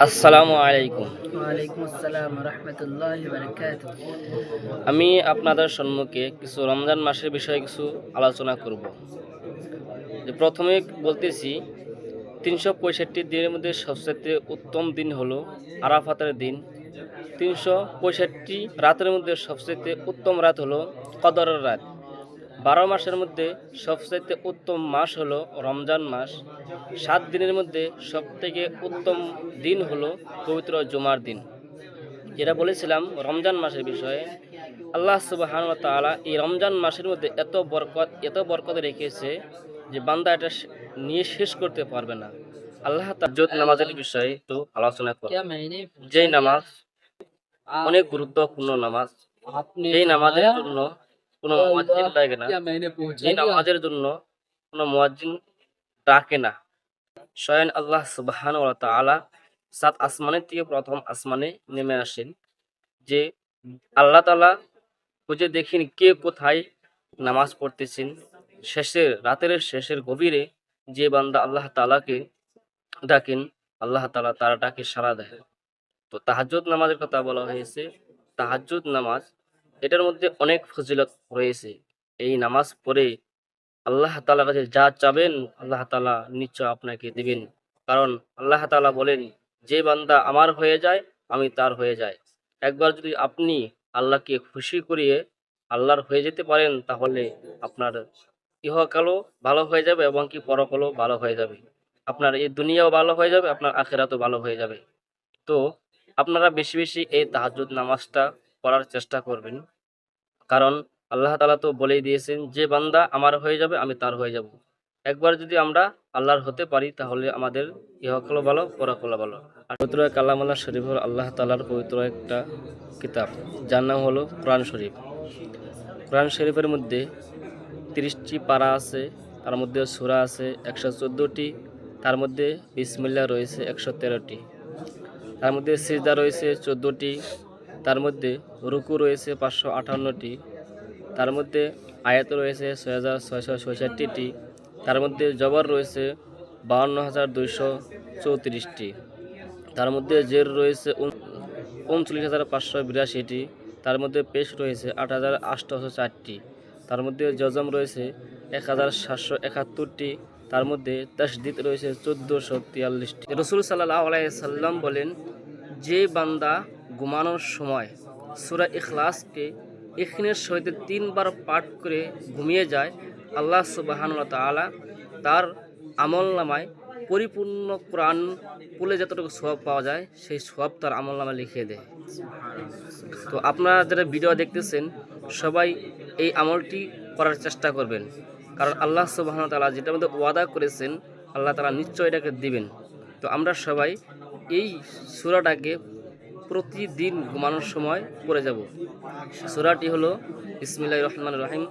আসসালামু আলাইকুম। আমি আপনাদের সম্মুখে কিছু রমজান মাসের বিষয়ে কিছু আলোচনা করব। যে প্রথমে বলতেছি তিনশো পঁয়ষট্টি দিনের মধ্যে সবচেয়ে উত্তম দিন হলো আরাফাতের দিন। তিনশো পঁয়ষট্টি রাতের মধ্যে সবচেয়ে উত্তম রাত হলো কদরের রাত। বারো মাসের মধ্যে সবচাইতে উত্তম মাস হলো রমজান মাস। সাত দিনের মধ্যে সবথেকে উত্তম দিন হলো পবিত্র জুমার দিন। যেটা বলেছিলাম রমজান মাসের বিষয়ে আল্লাহ সুবাহান তালা এই রমজান মাসের মধ্যে এত বরকত এত বরকত রেখেছে যে বান্দা এটা নিয়ে শেষ করতে পারবে না। আল্লাহ তাজ্জত নামাজের বিষয়ে একটু আলোচনা কর। যেই নামাজ অনেক গুরুত্বপূর্ণ নামাজ এই নামাজের জন্য কোনো মোয়াজ্জিন লাগে না। যে নামাজের জন্য কোনো মোয়াজ্জিন ডাকে না। স্বয়ং আল্লাহ সুবাহান তালা সাত আসমানের থেকে প্রথম আসমানে নেমে আসেন যে আল্লাহ তালা খুঁজে দেখেন কে কোথায় নামাজ পড়তেছেন। শেষের রাতের শেষের গভীরে যে বান্দা আল্লাহ তালাকে ডাকেন আল্লাহ তালা তারা ডাকে সাড়া দেয়। তো তাহাজুদ নামাজের কথা বলা হয়েছে। তাহাজুদ নামাজ এটার মধ্যে অনেক ফজিলত রয়েছে। এই নামাজ পড়ে আল্লাহ তাআলার কাছে যা চাবেন, আল্লাহ তালা নিশ্চয় আপনাকে দিবেন। কারণ আল্লাহ তাআলা বলেন, যে বান্দা আমার হয়ে যায়, আমি তার হয়ে যায় একবার যদি আপনি আল্লাহকে খুশি করিয়ে আল্লাহর হয়ে যেতে পারেন, তাহলে আপনার ইহকালও ভালো হয়ে যাবে এবং কি পরকালও ভালো হয়ে যাবে। আপনার এই দুনিয়াও ভালো হয়ে যাবে, আপনার আখেরাতও ভালো হয়ে যাবে। তো আপনারা বেশি বেশি এই তাহাজ্জুদ নামাজটা পড়ার চেষ্টা করবেন। কারণ আল্লাহ তালা তো বলেই দিয়েছেন, যে বান্দা আমার হয়ে যাবে, আমি তার হয়ে যাব। একবার যদি আমরা আল্লাহর হতে পারি, তাহলে আমাদের ইহকাল ভালো পরকাল ভালো। আর পবিত্র কালাম আল্লাহ শরীফ হল আল্লাহ তালার পবিত্র একটা কিতাব, যার নাম হলো কোরআন শরীফ। কোরআন শরীফের মধ্যে তিরিশটি পারা আছে, তার মধ্যে সূরা আছে একশো চোদ্দোটি, তার মধ্যে বিসমিল্লা রয়েছে একশো তেরোটি, তার মধ্যে সিজদা রয়েছে চোদ্দোটি তার মধ্যে রুকু রয়েছে পাঁচশো আটান্নটি, তার মধ্যে আয়াত রয়েছে ছয় হাজার ছয়শো ছয়ষট্টিটি, তার মধ্যে জবর রয়েছে বাউন্ন হাজার দুইশো চৌত্রিশটি, তার মধ্যে জের রয়েছে উন- উনচল্লিশ হাজার পাঁচশো বিরাশিটি, তার মধ্যে পেশ রয়েছে আট হাজার আটশোশো চারটি, তার মধ্যে জজম রয়েছে এক হাজার সাতশো একাত্তরটি, তার মধ্যে তসদিদ রয়েছে চোদ্দোশো তিয়াল্লিশটি। রসুল সাল্লাহ আলাইসাল্লাম বলেন, যে বান্দা ঘুমানোর সময় সুরা ইখলাসকে এখানের সহিত তিনবার পাঠ করে ঘুমিয়ে যায়, আল্লাহ সুবাহান তালা তার আমল নামায় পরিপূর্ণ কোরআন পড়লে যতটুকু সব পাওয়া যায়, সেই সব তার আমল নামায় লিখিয়ে দেয়। তো আপনারা যারা ভিডিও দেখতেছেন, সবাই এই আমলটি করার চেষ্টা করবেন। কারণ আল্লাহ সুবাহন তালা যেটা মধ্যে ওয়াদা করেছেন, আল্লাহ তালা নিশ্চয় এটাকে দিবেন। তো আমরা সবাই এই সুরাটাকে প্রতিদিন ঘুমানোর সময় পড়ে যাব। সুরাটি হলো ইসমিল্লাহ রহমান রহিম।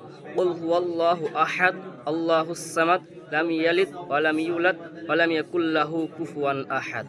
হুয়াল্লাহু আহাদ, আল্লাহ সামাদ, লাম ইয়ালিদ ওয়া লাম ইউলাদ ওয়া ইয়াকুল্লাহু ইয়াকুল কুফুয়ান আহাদ।